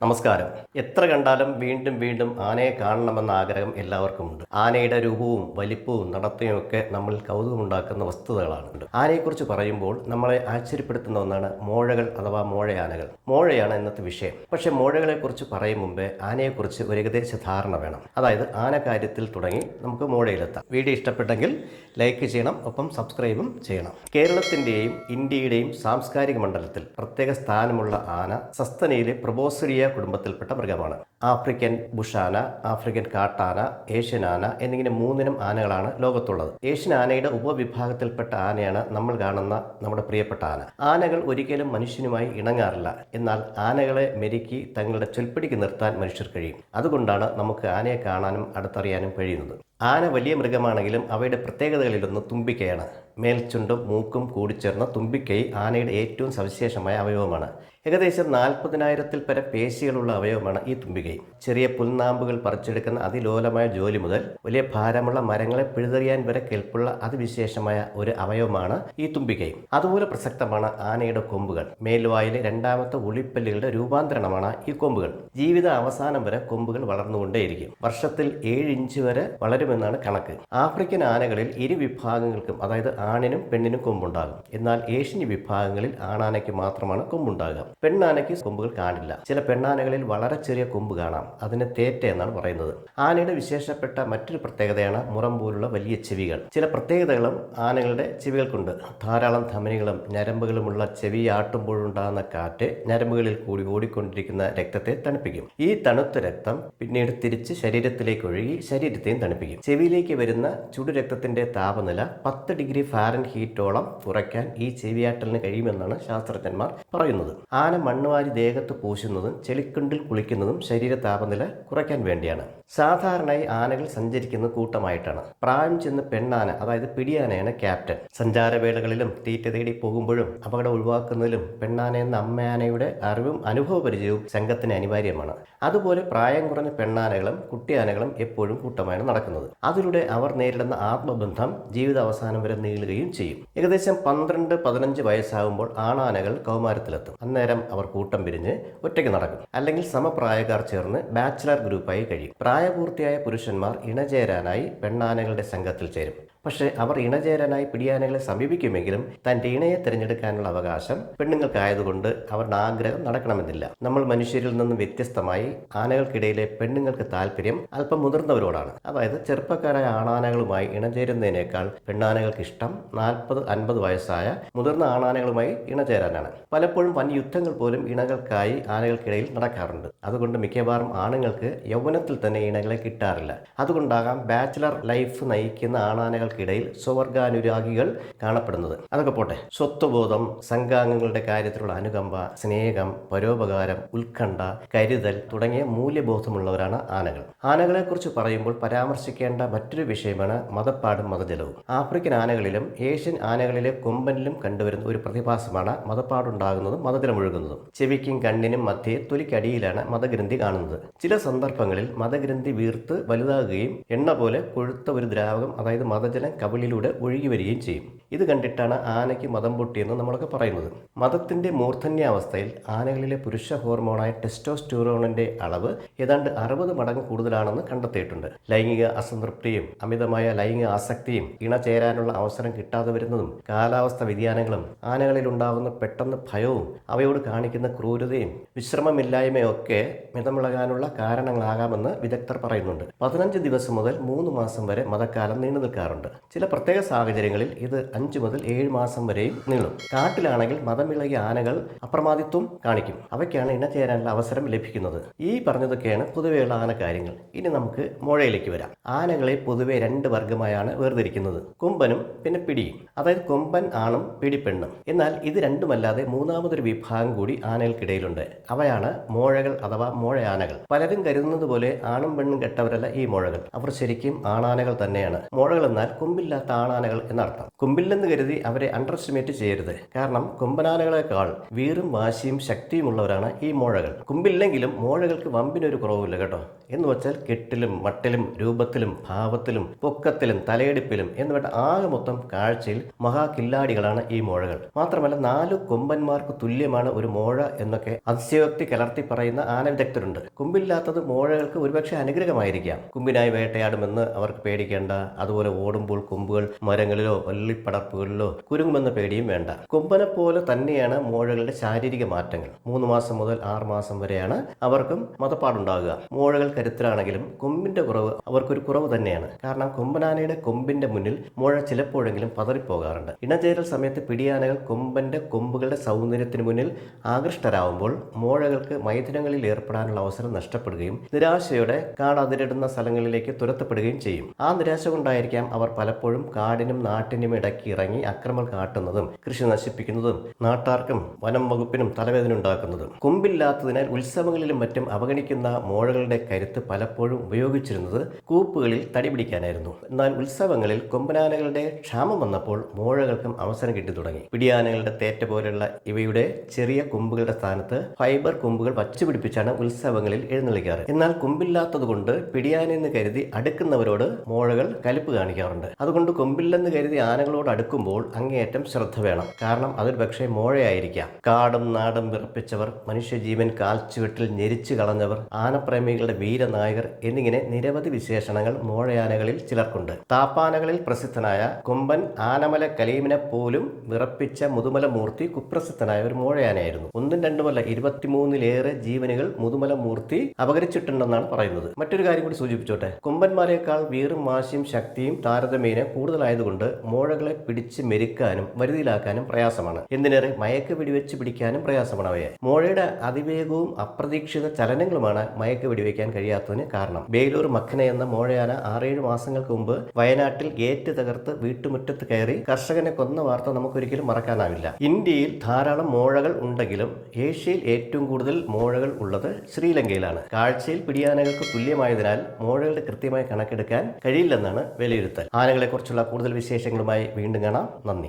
നമസ്കാരം. എത്ര കണ്ടാലും വീണ്ടും വീണ്ടും ആനയെ കാണണമെന്ന ആഗ്രഹം എല്ലാവർക്കും ഉണ്ട് ആനയുടെ രൂപവും വലിപ്പവും നടത്തയും ഒക്കെ നമ്മൾ കൗതുകമുണ്ടാക്കുന്ന വസ്തുതകളാണ് ആനയെക്കുറിച്ച് പറയുമ്പോൾ നമ്മളെ ആശ്ചര്യപ്പെടുത്തുന്ന ഒന്നാണ് മോഴകൾ അഥവാ മോഴയാനകൾ. മോഴയാണ് ഇന്നത്തെ വിഷയം. പക്ഷേ മോഴകളെക്കുറിച്ച് പറയും മുമ്പേ ആനയെക്കുറിച്ച് ഒരു ഏകദേശ ധാരണ വേണം. അതായത് ആന കാര്യത്തിൽ തുടങ്ങി നമുക്ക് മോഴയിലെത്താം. വീഡിയോ ഇഷ്ടപ്പെട്ടെങ്കിൽ ലൈക്ക് ചെയ്യണം ഒപ്പം സബ്സ്ക്രൈബും ചെയ്യണം. കേരളത്തിന്റെയും ഇന്ത്യയുടെയും സാംസ്കാരിക മണ്ഡലത്തിൽ പ്രത്യേക സ്ഥാനമുള്ള ആന സസ്തനയിലെ പ്രബോസറിയ കുടുംബത്തിൽപ്പെട്ട മൃഗമാണ്. ആഫ്രിക്കൻ ബുഷാന ആഫ്രിക്കൻ കാട്ടാന ഏഷ്യൻ ആന എന്നിങ്ങനെ മൂന്നിനും ആനകളാണ് ലോകത്തുള്ളത്. ഏഷ്യൻ ആനയുടെ ഉപവിഭാഗത്തിൽപ്പെട്ട ആനയാണ് നമ്മൾ കാണുന്ന നമ്മുടെ പ്രിയപ്പെട്ട ആന. ആനകൾ ഒരിക്കലും മനുഷ്യനുമായി ഇണങ്ങാറില്ല. എന്നാൽ ആനകളെ മെരുക്കി തങ്ങളുടെ ചൊൽപ്പിടിക്ക് നിർത്താൻ മനുഷ്യർ കഴിയും. അതുകൊണ്ടാണ് നമുക്ക് ആനയെ കാണാനും അടുത്തറിയാനും കഴിയുന്നത്. ആന വലിയ മൃഗമാണെങ്കിലും അവയുടെ പ്രത്യേകതകളിലൊന്ന് തുമ്പിക്കയാണ്. മേൽച്ചുണ്ടും മൂക്കും കൂടിച്ചേർന്ന തുമ്പിക്കൈ ആനയുടെ ഏറ്റവും സവിശേഷമായ അവയവമാണ്. ഏകദേശം നാൽപ്പതിനായിരത്തിൽ പര പേശികളുള്ള അവയവമാണ് ഈ തുമ്പികൈ. ചെറിയ പുൽനാമ്പുകൾ പറിച്ചെടുക്കുന്ന അതിലോലമായ ജോലി മുതൽ വലിയ ഭാരമുള്ള മരങ്ങളെ പിഴുതെറിയാൻ വരെ കെൽപ്പുള്ള അതിവിശേഷമായ ഒരു അവയവമാണ് ഈ തുമ്പികൈ. അതുപോലെ പ്രസക്തമാണ് ആനയുടെ കൊമ്പുകൾ. മേൽവായിലെ രണ്ടാമത്തെ ഉളിപ്പല്ലുകളുടെ രൂപാന്തരണമാണ് ഈ കൊമ്പുകൾ. ജീവിത അവസാനം വരെ കൊമ്പുകൾ വളർന്നുകൊണ്ടേയിരിക്കും. വർഷത്തിൽ ഏഴ് ഇഞ്ച് വരെ വളരുമെന്നാണ് കണക്ക്. ആഫ്രിക്കൻ ആനകളിൽ ഇരു വിഭാഗങ്ങൾക്കും അതായത് ആണിനും പെണ്ണിനും കൊമ്പുണ്ടാകും. എന്നാൽ ഏഷ്യൻ വിഭാഗങ്ങളിൽ ആണാനയ്ക്ക് മാത്രമാണ് കൊമ്പുണ്ടാകുക. പെണ്ണാനയ്ക്ക് കൊമ്പുകൾ കാണില്ല. ചില പെണ്ണാനകളിൽ വളരെ ചെറിയ കൊമ്പ് കാണാം. അതിന് തേറ്റ എന്നാണ് പറയുന്നത്. ആനയുടെ വിശേഷപ്പെട്ട മറ്റൊരു പ്രത്യേകതയാണ് മുറം പോലുള്ള വലിയ ചെവികൾ. ചില പ്രത്യേകതകളും ആനകളുടെ ചെവികൾക്കുണ്ട്. ധാരാളം ധമനികളും ഞരമ്പുകളുമുള്ള ചെവി ആട്ടുമ്പോഴുണ്ടാകുന്ന കാറ്റ് ഞരമ്പുകളിൽ കൂടി ഓടിക്കൊണ്ടിരിക്കുന്ന രക്തത്തെ തണുപ്പിക്കും. ഈ തണുത്ത രക്തം പിന്നീട് തിരിച്ച് ശരീരത്തിലേക്ക് ഒഴുകി ശരീരത്തെയും തണുപ്പിക്കും. ചെവിയിലേക്ക് വരുന്ന ചുടുരക്തത്തിന്റെ താപനില പത്ത് ഡിഗ്രി ഫാരൻ ഹീറ്റോളം കുറയ്ക്കാൻ ഈ ചെവിയാട്ടലിന് കഴിയുമെന്നാണ് ശാസ്ത്രജ്ഞന്മാർ പറയുന്നത്. ആന മണ്ണുവാരി ദേഹത്ത് പൂശുന്നതും ചെളിക്കുണ്ടിൽ കുളിക്കുന്നതും ശരീര താപനില കുറയ്ക്കാൻ വേണ്ടിയാണ്. സാധാരണയായി ആനകൾ സഞ്ചരിക്കുന്ന കൂട്ടമായിട്ടാണ്. പ്രായം ചെന്ന് പെണ്ണാന അതായത് പിടിയാനയാണ് ക്യാപ്റ്റൻ. സഞ്ചാരവേളകളിലും തീറ്റ തേടി പോകുമ്പോഴും അപകടം ഒഴിവാക്കുന്നതിലും പെണ്ണാന എന്ന അമ്മയാനയുടെ അറിവും അനുഭവ പരിചയവും സംഘത്തിന് അനിവാര്യമാണ്. അതുപോലെ പ്രായം കുറഞ്ഞ പെണ്ണാനകളും കുട്ടിയാനകളും എപ്പോഴും കൂട്ടമായാണ് നടക്കുന്നത്. അതിലൂടെ അവർ നേരിടുന്ന ആത്മബന്ധം ജീവിത അവസാനം വരെ നീളുകയും ചെയ്യും. ഏകദേശം പന്ത്രണ്ട് പതിനഞ്ച് വയസ്സാകുമ്പോൾ ആണാനകൾ കൗമാരത്തിലെത്തും. അന്നേരം അവർ കൂട്ടം പിരിഞ്ഞ് ഒറ്റയ്ക്ക് നടക്കും. അല്ലെങ്കിൽ സമപ്രായക്കാർ ചേർന്ന് ബാച്ചിലർ ഗ്രൂപ്പായി കഴിയും. പ്രായപൂർത്തിയായ പുരുഷന്മാർ ഇണചേരാനായി പെണ്ണാനകളുടെ സംഘത്തിൽ ചേരും. പക്ഷേ അവർ ഇണചേരാനായി പിടിയാനകളെ സമീപിക്കുമെങ്കിലും തന്റെ ഇണയെ തിരഞ്ഞെടുക്കാനുള്ള അവകാശം പെണ്ണുങ്ങൾക്കായതുകൊണ്ട് അവരുടെ ആഗ്രഹം നടക്കണമെന്നില്ല. നമ്മൾ മനുഷ്യരിൽ നിന്നും വ്യത്യസ്തമായി ആനകൾക്കിടയിലെ പെണ്ണുങ്ങൾക്ക് താല്പര്യം അല്പം മുതിർന്നവരോടാണ്. അതായത് ചെറുപ്പക്കാരായ ആണാനകളുമായി ഇണചേരുന്നതിനേക്കാൾ പെണ്ണാനകൾക്ക് ഇഷ്ടം നാൽപ്പത് അൻപത് വയസ്സായ മുതിർന്ന ആണാനകളുമായി ഇണചേരാനാണ്. പലപ്പോഴും വൻ യുദ്ധങ്ങൾ പോലും ഇണകൾക്കായി ആനകൾക്കിടയിൽ നടക്കാറുണ്ട്. അതുകൊണ്ട് മിക്കവാറും ആണുങ്ങൾക്ക് യൗവനത്തിൽ തന്നെ ഇണകളെ കിട്ടാറില്ല. അതുകൊണ്ടാകാം ബാച്ചിലർ ലൈഫ് നയിക്കുന്ന ആണാനകൾക്കിടയിൽ സ്വവർഗാനുരാഗികൾ കാണപ്പെടുന്നത്. അതൊക്കെ പോട്ടെ. സ്വത്വബോധം സംഘാംഗങ്ങളുടെ കാര്യത്തിലുള്ള അനുകമ്പ സ്നേഹം പരോപകാരം ഉത്കണ്ഠ കരുതൽ തുടങ്ങിയ മൂല്യബോധമുള്ളവരാണ് ആനകൾ. ആനകളെ കുറിച്ച് പറയുമ്പോൾ പരാമർശിക്കേണ്ട മറ്റൊരു വിഷയമാണ് മതപ്പാടും മതജലവും. ആഫ്രിക്കൻ ആനകളിലും ഏഷ്യൻ ആനകളിലെ കൊമ്പനിലും കണ്ടുവരുന്ന ഒരു പ്രതിഭാസമാണ് മതപ്പാടുണ്ടാകുന്നതും മതജലമൊഴുകുന്നതും ചെവിക്കും കണ്ണിനും മധ്യേ തൊലിക്കടിയിലാണ് മതഗ്രന്ഥി കാണുന്നത്. ചില സന്ദർഭങ്ങളിൽ മതഗ്രന്ഥി വീർത്ത് വലുതാകുകയും എണ്ണ പോലെ കൊഴുത്ത ഒരു ദ്രാവകം അതായത് മതജലം കവിളിലൂടെ ഒഴുകി വരികയും ചെയ്യും. ഇത് കണ്ടിട്ടാണ് ആനയ്ക്ക് മതം പൊട്ടിയെന്ന് നമ്മളൊക്കെ പറയുന്നത്. മതത്തിന്റെ മൂർധന്യാവസ്ഥയിൽ ആനകളിലെ പുരുഷ ഹോർമോണായ ടെസ്റ്റോസ്റ്റോറോണിന്റെ അളവ് ഏതാണ്ട് അറുപത് മടങ്ങ് കൂടുതലാണെന്ന് കണ്ടെത്തിയിട്ടുണ്ട്. ലൈംഗിക അസംതൃപ്തിയും അമിതമായ ലൈംഗിക ആസക്തിയും ഇണ ചേരാനുള്ള അവസരം കിട്ടാതെ വരുന്നതും കാലാവസ്ഥ വ്യതിയാനങ്ങളും ആനകളിൽ ഉണ്ടാകുന്ന പെട്ടെന്ന് ഭയവും അവയോട് കാണിക്കുന്ന ക്രൂരതയും വിശ്രമമില്ലായ്മയൊക്കെ മിതമിളകാനുള്ള കാരണങ്ങളാകാമെന്ന് വിദഗ്ധർ പറയുന്നുണ്ട്. പതിനഞ്ച് ദിവസം മുതൽ മൂന്ന് മാസം വരെ മതക്കാലം നീണ്ടു നിൽക്കാറുണ്ട്. ചില പ്രത്യേക സാഹചര്യങ്ങളിൽ ഇത് അഞ്ച് മുതൽ ഏഴ് മാസം വരെയും നീളും. കാട്ടിലാണെങ്കിൽ മതമിളകിയ ആനകൾ അപ്രമാദിത്വം കാണിക്കും. അവയ്ക്കാണ് ഇണചേരാനുള്ള അവസരം ലഭിക്കുന്നത്. ഈ പറഞ്ഞതൊക്കെയാണ് പൊതുവെയുള്ള ആന കാര്യങ്ങൾ ഇനി നമുക്ക് മുഴയിലേക്ക് വരാം. ആനകളെ പൊതുവെ രണ്ട് വർഗമായാണ് വേർതിരിക്കുന്നത്. കൊമ്പനും പിന്നെ പിടിയും. അതായത് കൊമ്പൻ ആണും പിടി പെണ്ണും. എന്നാൽ ഇത് രണ്ടുമല്ലാതെ മൂന്നാമതൊരു വിഭാഗം കൂടി ആനകൾക്കിടയിലുണ്ട്. അവയാണ് മോഴകൾ അഥവാ മോഴയാനകൾ. പലരും കരുതുന്നത് പോലെ ആണും പെണ്ണും കെട്ടവരല്ല ഈ മോഴകൾ. അവർ ശരിക്കും ആണാനകൾ തന്നെയാണ്. മോഴകൾ എന്നാൽ കൊമ്പില്ലാത്ത ആണാനകൾ എന്നർത്ഥം. കൊമ്പില്ലെന്ന് കരുതി അവരെ അണ്ടർ എസ്റ്റിമേറ്റ് ചെയ്യരുത്. കാരണം കൊമ്പനാനകളെക്കാൾ വീറും വാശിയും ശക്തിയുമുള്ളവരാണ് ഈ മോഴകൾ. കൊമ്പില്ലെങ്കിലും മോഴകൾക്ക് വമ്പിനൊരു കുറവില്ല കേട്ടോ. എന്ന് വെച്ചാൽ കെട്ടിലും മട്ടിലും രൂപത്തിലും ഭാവത്തിലും പൊക്കത്തിലും തലയെടുപ്പിലും എന്നിവട്ട ആകെ മൊത്തം കാഴ്ചയിൽ മഹാകില്ലാടികളാണ് ഈ മോഴകൾ. മാത്രമല്ല നാലു കൊമ്പന്മാർക്ക് തുല്യമാണ് ഒരു മോഴ എന്നൊക്കെ അതിശയോക്തി കലർത്തി പറയുന്ന ആന വിദഗ്ധരുണ്ട് കൊമ്പില്ലാത്തത് മോഴകൾക്ക് ഒരുപക്ഷെ അനുഗ്രഹമായിരിക്കാം. കൊമ്പിനായി വേട്ടയാടുമെന്ന് അവർക്ക് പേടിക്കേണ്ട അതുപോലെ ഓടുമ്പോൾ കൊമ്പുകൾ മരങ്ങളിലോ വള്ളിപ്പടർപ്പുകളിലോ കുരുങ്ങുമെന്ന പേടിയും വേണ്ട. കൊമ്പനെ പോലെ തന്നെയാണ് മോഴകളുടെ ശാരീരിക മാറ്റങ്ങൾ. മൂന്ന് മാസം മുതൽ ആറ് മാസം വരെയാണ് അവർക്കും മതപ്പാടുണ്ടാകുക. മോഴകൾ കരുത്തരാണെങ്കിലും കൊമ്പിന്റെ കുറവ് അവർക്കൊരു കുറവ് തന്നെയാണ്. കാരണം കൊമ്പനാനയുടെ കൊമ്പിന്റെ മുന്നിൽ മോഴ ചിലപ്പോഴെങ്കിലും പതറിപ്പോകാറുണ്ട്. ഇണചേരൽ സമയത്ത് പിടിയാനകൾ കൊമ്പന്റെ കൊമ്പുകളുടെ സൗന്ദര്യത്തിന് മുന്നിൽ ആകൃഷ്ടരാകുമ്പോൾ മോഴകൾക്ക് മൈഥുനങ്ങളിൽ ഏർപ്പെടാനുള്ള അവസരം നഷ്ടപ്പെടുകയും നിരാശയോടെ കാടതിരിടുന്ന സ്ഥലങ്ങളിലേക്ക് തുരത്തപ്പെടുകയും ചെയ്യും. ആ നിരാശ കൊണ്ടായിരിക്കാം അവർ പലപ്പോഴും കാടിനും നാട്ടിനും ഇടയ്ക്ക് ഇറങ്ങി അക്രമം കാട്ടുന്നതും കൃഷി നശിപ്പിക്കുന്നതും നാട്ടാർക്കും വനം വകുപ്പിനും തലവേദന ഉണ്ടാക്കുന്നതും കൊമ്പില്ലാത്തതിനാൽ ഉത്സവങ്ങളിലും മറ്റും അവഗണിക്കുന്ന മോഴകളുടെ കരുത്ത് പലപ്പോഴും ഉപയോഗിച്ചിരുന്നത് കൂപ്പുകളിൽ തടി പിടിക്കാനായിരുന്നു. എന്നാൽ ഉത്സവങ്ങളിൽ കൊമ്പനാനകളുടെ ക്ഷാമം വന്നപ്പോൾ മോഴകൾക്കും അവസരം കിട്ടി തുടങ്ങി. പിടിയാനകളുടെ തേറ്റ പോലെയുള്ള ഇവയുടെ ചെറിയ കൊമ്പുകളുടെ സ്ഥാനത്ത് ഫൈബർ കൊമ്പുകൾ വച്ചുപിടിപ്പിച്ചാണ് ഉത്സവങ്ങളിൽ എഴുന്നള്ളിക്കാറ്. എന്നാൽ കൊമ്പില്ലാത്തതുകൊണ്ട് പിടിയാനെന്ന് കരുതി അടുക്കുന്നവരോട് മോഴകൾ കലിപ്പ് കാണിക്കാറുണ്ട്. അതുകൊണ്ട് കൊമ്പില്ലെന്ന് കരുതി ആനകളോട് അടുക്കുമ്പോൾ അങ്ങേയറ്റം ശ്രദ്ധ വേണം. കാരണം അതൊരു പക്ഷേ മോഴയായിരിക്കാം. കാടും നാടും വിറപ്പിച്ചവർ മനുഷ്യജീവൻ കാൽച്ചുവെട്ടിൽ ഞെരിച്ചു കളഞ്ഞവർ ആനപ്രേമികളുടെ വീരനായകർ എന്നിങ്ങനെ നിരവധി വിശേഷണങ്ങൾ മോഴയാനകളിൽ ചിലർക്കുണ്ട്. താപ്പാനകളിൽ പ്രസിദ്ധനായ കൊമ്പൻ ആനമല കലീമിനെ പോലും വിറപ്പിച്ച മുതുമല മൂർത്തി കുപ്രസിദ്ധനായ ഒരു മോഴയാനയായിരുന്നു. ഒന്നും രണ്ടുമല്ല ഇരുപത്തിമൂന്നിലേറെ ജീവനുകൾ മുതുമല മൂർത്തി അപകരിച്ചിട്ടുണ്ടെന്നാണ് പറയുന്നത്. മറ്റൊരു കാര്യം കൂടി സൂചിപ്പിച്ചോട്ടെ. കൊമ്പന്മാരെക്കാൾ വീറും മാശിയും ശക്തിയും താരതമ്യേന കൂടുതലായതുകൊണ്ട് മോഴകളെ പിടിച്ച് മെരുക്കാനും വരുതിയിലാക്കാനും പ്രയാസമാണ്. എന്തിനേറെ മയക്ക് വെടിവെച്ച് പിടിക്കാനും പ്രയാസമാണ് അവയെ മോഴയുടെ അതിവേഗവും അപ്രതീക്ഷിത ചലനങ്ങളുമാണ് മയക്ക് വെടിവെക്കാൻ കഴിയാത്തതിന് കാരണം. ബേലൂർ മഖന എന്ന മോഴയാന ആറേഴ് മാസങ്ങൾക്ക് മുമ്പ് വയനാട്ടിൽ ഗേറ്റ് തകർത്ത് വീട്ടുമുറ്റത്ത് കയറി കർഷകനെ കൊന്ന വാർത്ത നമുക്കൊരിക്കലും മറക്കാനാവില്ല. ഇന്ത്യയിൽ ധാരാളം മോഴകൾ ഉണ്ടെങ്കിലും ഏഷ്യയിൽ ഏറ്റവും കൂടുതൽ മോഴകൾ ഉള്ളത് ശ്രീലങ്കയിലാണ്. കാഴ്ചയിൽ പിടിയാനകൾക്ക് തുല്യമായതിനാൽ മോഴകളുടെ കൃത്യമായ കണക്കെടുക്കാൻ കഴിയില്ലെന്നാണ് വിലയിരുത്തൽ. ആനകളെക്കുറിച്ചുള്ള കൂടുതൽ വിശേഷങ്ങളുമായി വീണ്ടും കാണാം. നന്ദി.